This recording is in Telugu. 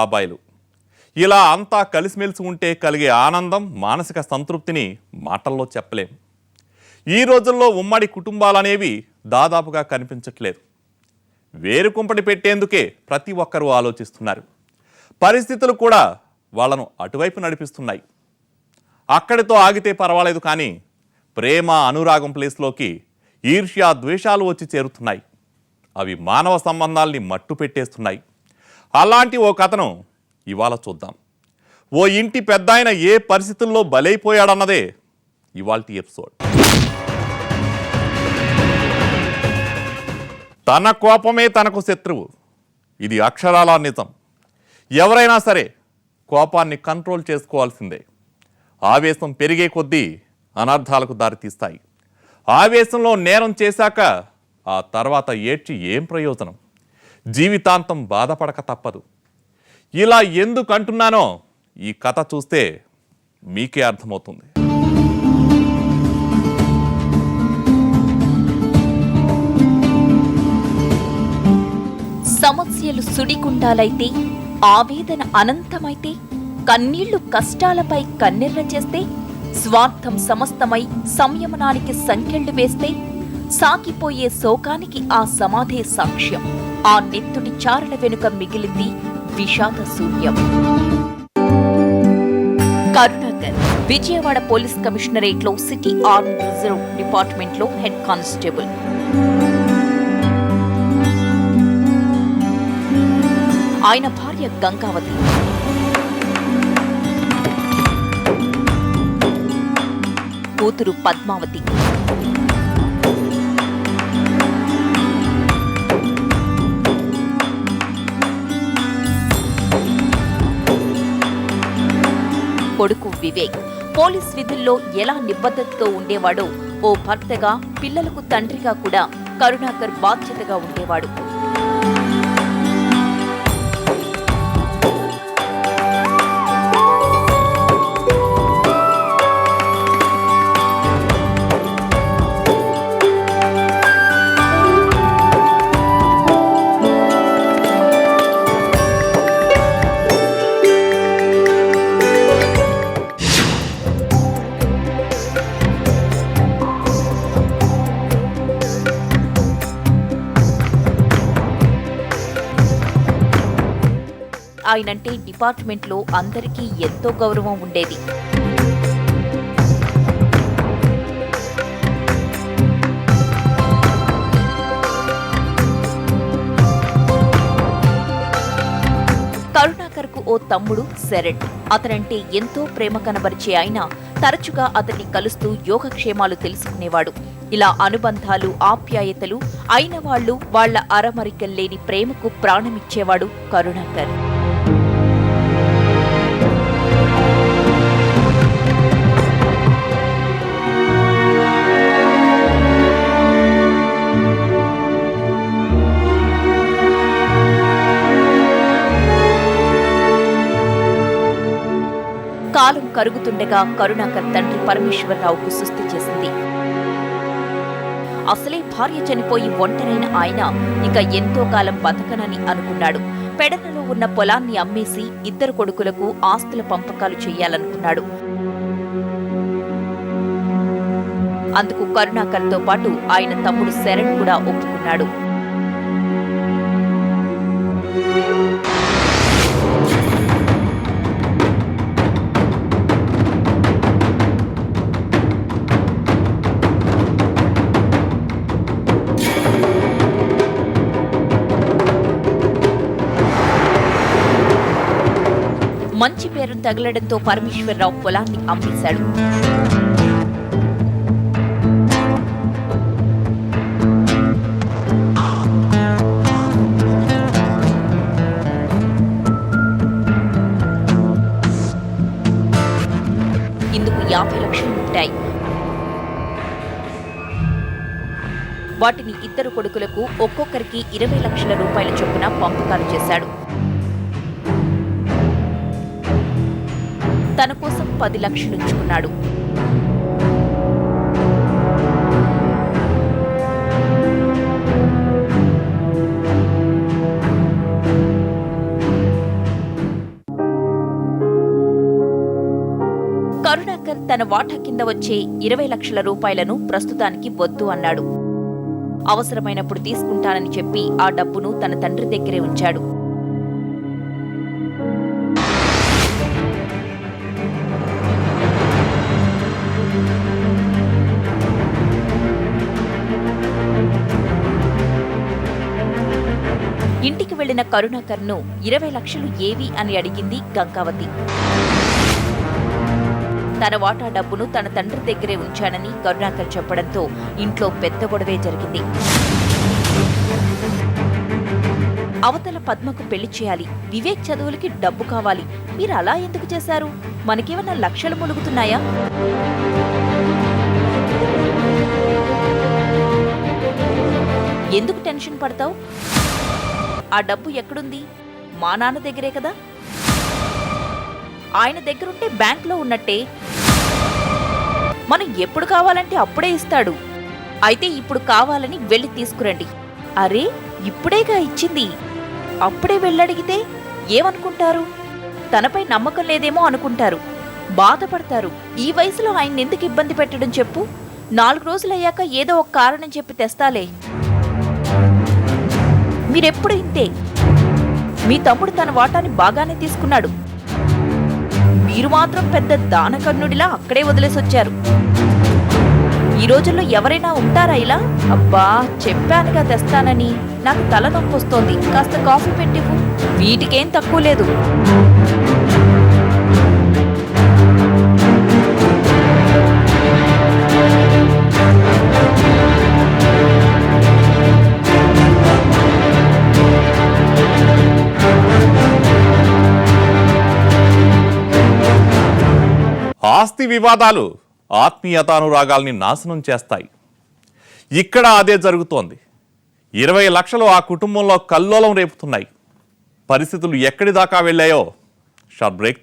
అబ్బాయిలు. ఇలా అంతా కలిసిమెలిసి ఉంటే కలిగే ఆనందం మానసిక సంతృప్తిని మాటల్లో చెప్పలేం. ఈ రోజుల్లో ఉమ్మడి కుటుంబాలనేవి దాదాపుగా కనిపించట్లేదు. వేరు కుంపటి పెట్టేందుకే ప్రతి ఒక్కరూ ఆలోచిస్తున్నారు. పరిస్థితులు కూడా వాళ్ళను అటువైపు నడిపిస్తున్నాయి. అక్కడితో ఆగితే పర్వాలేదు కానీ ప్రేమ అనురాగం ప్లేస్లోకి ఈర్ష్య ద్వేషాలు వచ్చి చేరుతున్నాయి. అవి మానవ సంబంధాల్ని మట్టు పెట్టేస్తున్నాయి అలాంటి ఓ కథను ఇవాళ చూద్దాం. ఓ ఇంటి పెద్ద ఏ పరిస్థితుల్లో బలైపోయాడన్నదే ఇవాల్టి ఎపిసోడ్. తన కోపమే తనకు శత్రువు. ఇది అక్షరాల నిజం. ఎవరైనా సరే కోపాన్ని కంట్రోల్ చేసుకోవాల్సిందే. ఆవేశం పెరిగే కొద్దీ అనర్థాలకు దారితీస్తాయి. ఆవేశంలో నేరం చేశాక ఆ తర్వాత ఏడ్చి ఏం ప్రయోజనం? జీవితాంతం బాధపడక తప్పదు. ఇలా ఎందుకు అంటున్నానో ఈ కథ చూస్తే మీకే అర్థమవుతుంది. సమస్యలు సుడిగుండాలైతే ఆవేదన అనంతమైతే కన్నీళ్ళు కష్టాలపై కన్నెర్ర చేస్తే స్వార్థం సమస్తమై సంయమనానికి సంకెళ్ళు వేస్తే సాగిపోయే శోకానికి ఆ సమాధే సాక్ష్యం. ఆ నెత్తుడి చారల వెనుక మిగిలింది విషాద శూన్యం. కరుణాకర్ విజయవాడ పోలీస్ కమిషనరేట్లో సిటీ ఆర్మ్ రిజర్వ్ డిపార్ట్మెంట్లో హెడ్ కానిస్టేబుల్. ఆయన భార్య గంగావతి. కూతురు పద్మావతి. కొడుకు వివేక్. పోలీస్ విధుల్లో ఎలా నిబద్ధతతో ఉండేవాడో ఓ భర్తగా పిల్లలకు తండ్రిగా కూడా కరుణాకర్ బాధ్యతగా ఉండేవాడు. ఆయనంటే డిపార్ట్మెంట్లో అందరికీ ఎంతో గౌరవం ఉండేది. కరుణాకర్కు ఓ తమ్ముడు శరణ్. అతనంటే ఎంతో ప్రేమ కనబరిచే ఆయన తరచుగా అతన్ని కలుస్తూ యోగక్షేమాలు తెలుసుకునేవాడు. ఇలా అనుబంధాలు ఆప్యాయతలు అయిన వాళ్ళు వాళ్ళ అరమరికల్లేని ప్రేమకు ప్రాణమిచ్చేవాడు కరుణాకర్. కరుగుతుండగా కరుణాకర్ తండ్రి పరమేశ్వరరావుకు సుస్థి చేసింది. అసలే భార్య చనిపోయి ఒంటరైన ఆయన ఇక ఎంతో కాలం బతకనని అనుకున్నాడు. పెడనలో ఉన్న పొలాన్ని అమ్మేసి ఇద్దరు కొడుకులకు ఆస్తుల పంపకాలు చేయాలనుకున్నాడు. అందుకు కరుణాకర్తో పాటు ఆయన తమ్ముడు శరణ్ కూడా ఒప్పుకున్నాడు. మంచి తగలడంతో పరమేశ్వరరావు పొలాన్ని అమ్మేశాడు. ఇందుకు యాభై లక్షలు ఉంటాయి. వాటిని ఇద్దరు కొడుకులకు ఒక్కొక్కరికి ఇరవై లక్షల రూపాయల చొప్పున పంపకాలు చేశాడు. తన కోసం పది లక్షలు ఉంచుకున్నాడు. కరుణాకర్ తన వాటా కింద వచ్చే ఇరవై లక్షల రూపాయలను ప్రస్తుతానికి వద్దు అన్నాడు. అవసరమైనప్పుడు తీసుకుంటానని చెప్పి ఆ డబ్బును తన తండ్రి దగ్గరే ఉంచాడు. ఇంటికి వెళ్ళిన కరుణాకర్ను ఇరవై లక్షలు ఏవి అని అడిగింది గంగావతి. తన వాటా డబ్బును తన తండ్రి దగ్గరే ఉంచానని కరుణాకర్ చెప్పడంతో ఇంట్లో పెద్ద గొడవే జరిగింది. అవతల పద్మకు పెళ్ళి చేయాలి. వివేక్ చదువులకి డబ్బు కావాలి. మీరు అలా ఎందుకు చేశారు? మనకేమన్నా లక్షలు ములుగుతున్నాయా ఎందుకు టెన్షన్ పడతావు? ఆ డబ్బు ఎక్కడుంది? మా నాన్న దగ్గరే కదా? ఆయన దగ్గరుంటే బ్యాంక్లో ఉన్నట్టే. మనం ఎప్పుడు కావాలంటే అప్పుడే ఇస్తాడు. అయితే ఇప్పుడు కావాలని వెళ్ళి తీసుకురండి. అరే ఇప్పుడేగా ఇచ్చింది. అప్పుడే వెళ్ళడిగితే ఏమనుకుంటారు? తనపై నమ్మకం లేదేమో అనుకుంటారు. బాధపడతారు. ఈ వయసులో ఆయన ఎందుకు ఇబ్బంది పెట్టడం చెప్పు? నాలుగు రోజులయ్యాక ఏదో ఒక కారణం చెప్పి తెస్తాలే. మీరెప్పుడు ఇంతే మీ తమ్ముడు తన వాటాని బాగానే తీసుకున్నాడు మీరు మాత్రం పెద్ద దానకర్ణుడిలా అక్కడే వదిలేసొచ్చారు. ఈ రోజుల్లో ఎవరైనా ఉంటారా ఇలా? అబ్బా చెప్పానుగా తెస్తానని. నాకు తలనొప్పి వస్తోంది కాస్త కాఫీ పెట్టివు వీటికేం తక్కువ లేదు. ఆస్తి వివాదాలు ఆత్మీయతానురాగాల్ని నాశనం చేస్తాయి. ఇక్కడ అదే జరుగుతోంది. ఇరవై లక్షలు ఆ కుటుంబంలో కల్లోలం రేపుతున్నాయి. పరిస్థితులు ఎక్కడి దాకా వెళ్ళాయో షార్ట్ బ్రేక్ తర్వాత